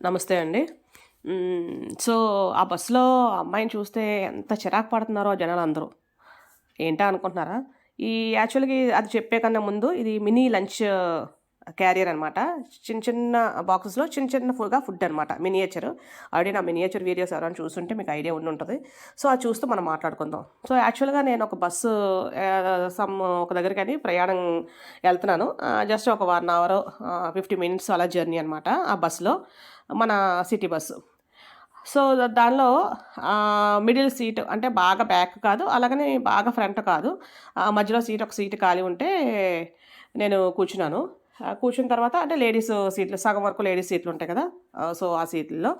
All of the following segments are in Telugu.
నమస్తే అండి. సో, ఆ బస్సులో అమ్మాయిని చూస్తే ఎంత చిరాకు పడుతున్నారో జనాలు అందరూ ఏంటా అనుకుంటున్నారా? ఈ యాక్చువల్‌గా అది చెప్పే కన్నా ముందు ఇది మినీ లంచ్ క్యారియర్ అనమాట. చిన్న చిన్న బాక్సెస్‌లో చిన్న చిన్న ఫుడ్‌గా ఫుడ్ అనమాట. మినియేచర్. ఆల్రెడీ నా మినియేచర్ వీడియోస్ ఎవరైనా చూస్తుంటే మీకు ఐడియా ఉండుంటది. సో, అది చూస్తూ మనం మాట్లాడుకుందాం. సో, యాక్చువల్‌గా నేను ఒక బస్సు సమ్ ఒక దగ్గరికని ప్రయాణం వెళ్తున్నాను జస్ట్ ఒక వన్ అవర్ ఫిఫ్టీ మినిట్స్ అలా జర్నీ అనమాట. ఆ బస్సులో మన సిటీ బస్సు. సో, దానిలో మిడిల్ సీట్ అంటే బాగా బ్యాక్ కాదు. అలాగనే బాగా ఫ్రంట్ కాదు. మధ్యలో సీట్ ఒక సీట్ ఖాళీ ఉంటే నేను కూర్చున్నాను. కూర్చున్న తర్వాత అంటే లేడీస్ సీట్లు సగం వరకు లేడీస్ సీట్లు ఉంటాయి కదా! సో, ఆ సీట్లలో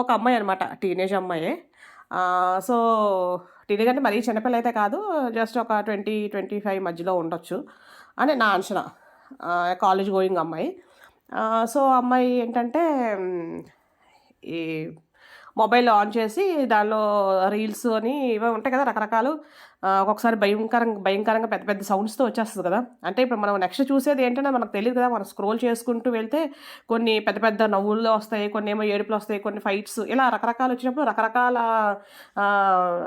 ఒక అమ్మాయి అనమాట. టీనేజ్ అమ్మాయే. సో, టీనేజ్ అంటే మరీ చిన్నపిల్ల అయితే కాదు. జస్ట్ ఒక 20, 25 మధ్యలో ఉండొచ్చు అని నా అంచనా. కాలేజ్ గోయింగ్ అమ్మాయి. సో, అమ్మాయి ఏంటంటే ఈ మొబైల్ ఆన్ చేసి దానిలో రీల్స్ అని ఇవే ఉంటాయి కదా! రకరకాలు. ఒక్కొక్కసారి భయంకరంగా భయంకరంగా పెద్ద పెద్ద సౌండ్స్‌తో వచ్చేస్తుంది కదా! అంటే ఇప్పుడు మనం నెక్స్ట్ చూసేది ఏంటంటే మనకు తెలియదు కదా! మనం స్క్రోల్ చేసుకుంటూ వెళ్తే కొన్ని పెద్ద పెద్ద నవ్వుల్లో వస్తాయి. కొన్ని ఏమో ఏడుపులు వస్తాయి కొన్ని ఫైట్స్ ఇలా రకరకాలు వచ్చినప్పుడు రకరకాల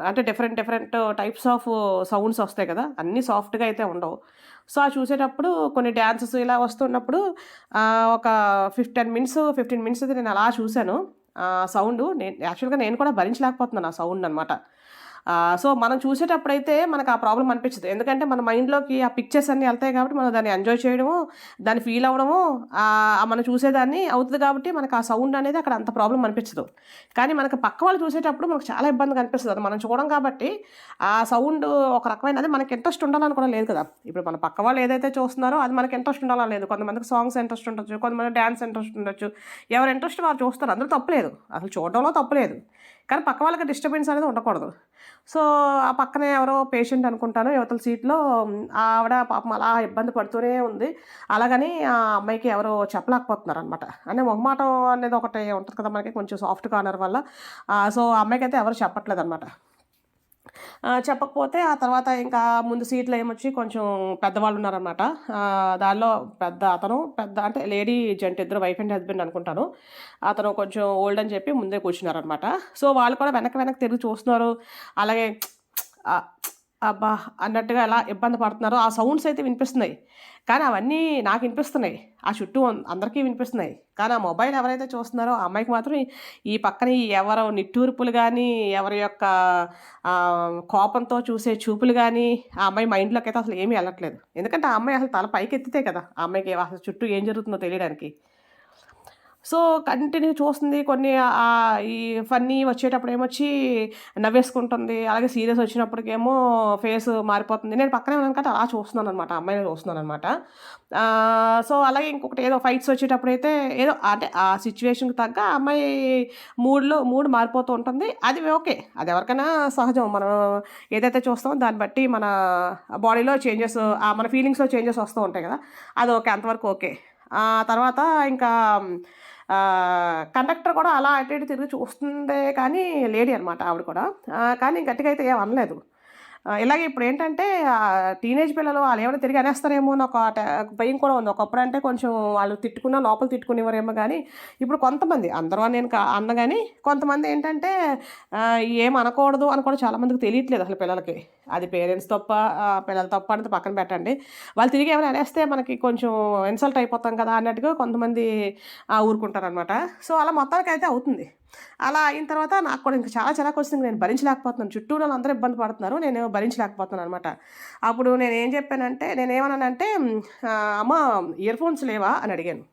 అంటే different different types of sounds వస్తాయి కదా! అన్నీ సాఫ్ట్‌గా అయితే ఉండవు. సో, ఆ చూసేటప్పుడు కొన్ని డ్యాన్సెస్ ఇలా వస్తున్నప్పుడు ఒక ఫిఫ్ 10 మినిట్స్, 15 మినిట్స్ అయితే నేను అలా చూశాను సౌండ్ నేను యాక్చువల్‌గా నేను కూడా భరించలేకపోతున్నాను ఆ సౌండ్ అనమాట. సో, మనం చూసేటప్పుడైతే మనకు ఆ ప్రాబ్లం అనిపించదు. ఎందుకంటే మన మైండ్‌లోకి ఆ పిక్చర్స్ అన్నీ వెళ్తాయి కాబట్టి మనం దాన్ని ఎంజాయ్ చేయడము, దాన్ని ఫీల్ అవ్వడము మనం చూసేదాన్ని అవుతుంది కాబట్టి మనకు ఆ సౌండ్ అనేది అక్కడ అంత ప్రాబ్లం అనిపించదు. కానీ మనకు పక్క వాళ్ళు చూసేటప్పుడు మనకు చాలా ఇబ్బందిగా కనిపిస్తుంది అది మనం చూడడం కాబట్టి ఆ సౌండ్ ఒక రకమైన అది మనకి ఇంట్రెస్ట్ ఉండాలని కూడా లేదు కదా! ఇప్పుడు మన పక్క వాళ్ళు ఏదైతే చూస్తున్నారో అది మనకి ఇంట్రెస్ట్ ఉండాలని లేదు. కొంతమందికి సాంగ్స్ ఇంట్రెస్ట్ ఉండొచ్చు. కొంతమంది డ్యాన్స్ ఇంట్రెస్ట్ ఉండొచ్చు. ఎవరి ఇంట్రెస్ట్ వారు చూస్తారు. అందులో తప్పలేదు అసలు చూడడంలో తప్పలేదు కానీ పక్క వాళ్ళకి డిస్టర్బెన్స్ అనేది ఉండకూడదు. సో, ఆ పక్కనే ఎవరో పేషెంట్ అనుకుంటాను యువతల సీట్‌లో ఆవిడ పాపం అలా ఇబ్బంది పడుతూనే ఉంది. అలాగని ఆ అమ్మాయికి ఎవరో చెప్పలేకపోతున్నారు అనమాట అంటే మొహమాటం అనేది ఒకటి ఉంటుంది కదా! మనకి కొంచెం సాఫ్ట్ కార్నర్ వల్ల. సో, ఆ అమ్మాయికైతే ఎవరు చెప్పట్లేదనమాట. అనమాట చెప్పకపోతే ఆ తర్వాత ఇంకా ముందు సీట్లు ఏమొచ్చి కొంచెం పెద్దవాళ్ళు ఉన్నారనమాట. దానిలో పెద్ద అతను పెద్ద అంటే లేడీ జెంట్ ఇద్దరు వైఫ్ అండ్ హస్బెండ్ అనుకుంటాను. అతను కొంచెం ఓల్డ్ అని చెప్పి ముందే కూర్చున్నారనమాట. సో, వాళ్ళు కూడా వెనక వెనక్కి తిరిగి చూస్తున్నారు. అలాగే అబ్బా! అన్నట్టుగా ఎలా ఇబ్బంది పడుతున్నారో ఆ సౌండ్స్ అయితే వినిపిస్తున్నాయి. కానీ అవన్నీ నాకు వినిపిస్తున్నాయి. ఆ చుట్టూ అందరికీ వినిపిస్తున్నాయి. కానీ ఆ మొబైల్ ఎవరైతే చూస్తున్నారో ఆ అమ్మాయికి మాత్రం ఈ పక్కన ఎవరు నిట్టూర్పులు కానీ ఎవరి యొక్క కోపంతో చూసే చూపులు కానీ ఆ అమ్మాయి మైండ్‌లోకి అయితే అసలు ఏమీ వెళ్ళట్లేదు ఎందుకంటే ఆ అమ్మాయి అసలు తల పైకెత్తితే కదా! ఆ అమ్మాయికి అసలు చుట్టూ ఏం జరుగుతుందో తెలియడానికి. సో, కంటిన్యూ చూస్తుంది. కొన్ని ఈ ఫన్నీ వచ్చేటప్పుడు ఏమొచ్చి నవ్వేసుకుంటుంది. అలాగే సీరియస్ వచ్చినప్పటికేమో ఫేస్ మారిపోతుంది. నేను పక్కనే ఉన్నాను కదా అలా చూస్తున్నాను అనమాట అమ్మాయిని చూస్తున్నాను అనమాట సో, అలాగే ఇంకొకటి ఏదో ఫైట్స్ వచ్చేటప్పుడైతే ఏదో అంటే ఆ సిచ్యువేషన్కి తగ్గ అమ్మాయి మూడ్‌లో మూడ్ మారిపోతూ ఉంటుంది. అది ఓకే. అది ఎవరికైనా సహజం. మనం ఏదైతే చూస్తామో దాన్ని బట్టి మన బాడీలో చేంజెస్ మన ఫీలింగ్స్‌లో చేంజెస్ వస్తూ ఉంటాయి కదా! అది ఓకే. అంతవరకు ఓకే. తర్వాత ఇంకా కండక్టర్ కూడా అలా అటు ఇటు తిరిగి చూస్తుందే కానీ లేడీ అనమాట ఆవిడ కూడా. కానీ గట్టిగా అయితే ఏం అనలేదు. ఇలాగే ఇప్పుడు ఏంటంటే టీనేజ్ పిల్లలు వాళ్ళు ఏమైనా తిరిగి అనేస్తారేమో అని ఒక భయం కూడా ఉంది. ఒకప్పుడంటే కొంచెం వాళ్ళు తిట్టుకున్నా లోపల తిట్టుకునేవారేమో కానీ ఇప్పుడు కొంతమంది అందరూ నేను కా కానీ కొంతమంది ఏంటంటే ఏం అనకూడదు అని కూడా చాలామందికి తెలియట్లేదు అసలు పిల్లలకి. అది పేరెంట్స్ తప్ప పిల్లల తప్ప అనేది పక్కన పెట్టండి. వాళ్ళు తిరిగి ఏమైనా అనేస్తే మనకి కొంచెం ఇన్సల్ట్ అయిపోతాం కదా! అన్నట్టుగా కొంతమంది ఊరుకుంటారనమాట. సో, అలా మొత్తానికైతే అవుతుంది. అలా అయిన తర్వాత నాకు కూడా ఇంకా చాలా చిరాకొస్తుంది. నేను భరించలేకపోతున్నాను. చుట్టూ ఉన్నోళ్ళందరూ ఇబ్బంది పడుతున్నారు. నేను భరించలేకపోతున్నాను అనమాట అప్పుడు నేను ఏం చెప్పానంటే నేనేమన్నానంటే "అమ్మ ఇయర్ ఫోన్స్ లేవా?" అని అడిగాను.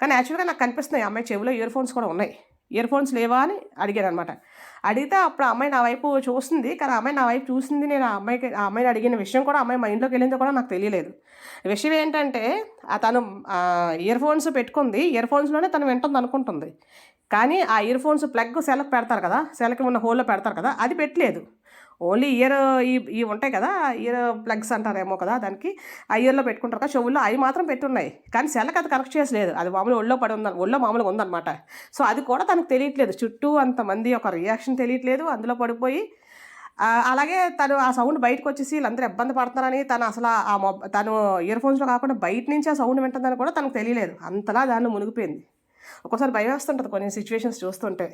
కానీ యాక్చువల్‌గా నాకు కనిపిస్తున్నాయి. ఆ అమ్మాయి చెవిలో ఇయర్ ఫోన్స్ కూడా ఉన్నాయి. ఇయర్ ఫోన్స్ లేవా అని అడిగాననమాట. అడిగితే అప్పుడు ఆ అమ్మాయి నా వైపు చూస్తుంది. కానీ ఆ అమ్మాయి నా వైపు చూసింది నేను ఆ అమ్మాయికి ఆ అమ్మాయిని అడిగిన విషయం కూడా అమ్మాయి మా ఇంట్లోకి మైండ్‌లోకెళ్ళిందో కూడా నాకు తెలియలేదు. విషయం ఏంటంటే తను ఇయర్ ఫోన్స్ పెట్టుకుంది. ఇయర్ ఫోన్స్‌లోనే తను వింటుంది అనుకుంటుంది కానీ ఆ ఇయర్ ఫోన్స్ ప్లగ్ సెలకు పెడతారు కదా! సెలకు ఉన్న హోల్‌లో పెడతారు కదా! అది పెట్టలేదు. ఓన్లీ ఇయర్ ఈ ఇవి ఉంటాయి కదా! ఇయర్ ప్లగ్స్ అంటారేమో కదా! దానికి ఆ ఇయర్‌లో పెట్టుకుంటారు కదా! చెవుల్లో అవి మాత్రం పెట్టున్నాయి. కానీ సెల్‌కి అది కనెక్ట్ చేయలేదు అది మామూలు ఒళ్ళో పడి ఉంది ఒళ్ళో మామూలుగా ఉందన్నమాట సో, అది కూడా తనకు తెలియట్లేదు. చుట్టూ అంతమంది ఒక రియాక్షన్ తెలియట్లేదు. అందులో పడిపోయి అలాగే తను ఆ సౌండ్ బయటకొచ్చేసి వీళ్ళందరూ ఇబ్బంది పడుతున్నారని తను అసల ఆ మొబ్ తను ఇయర్ ఫోన్స్‌లో కాకుండా బయట నుంచి ఆ సౌండ్ వింటుందని కూడా తనకు తెలియలేదు. అంతలా దానిలో మునిగిపోయింది. ఒక్కోసారి భయం వేస్తుంటుంది కొన్ని సిచ్యువేషన్స్ చూస్తుంటే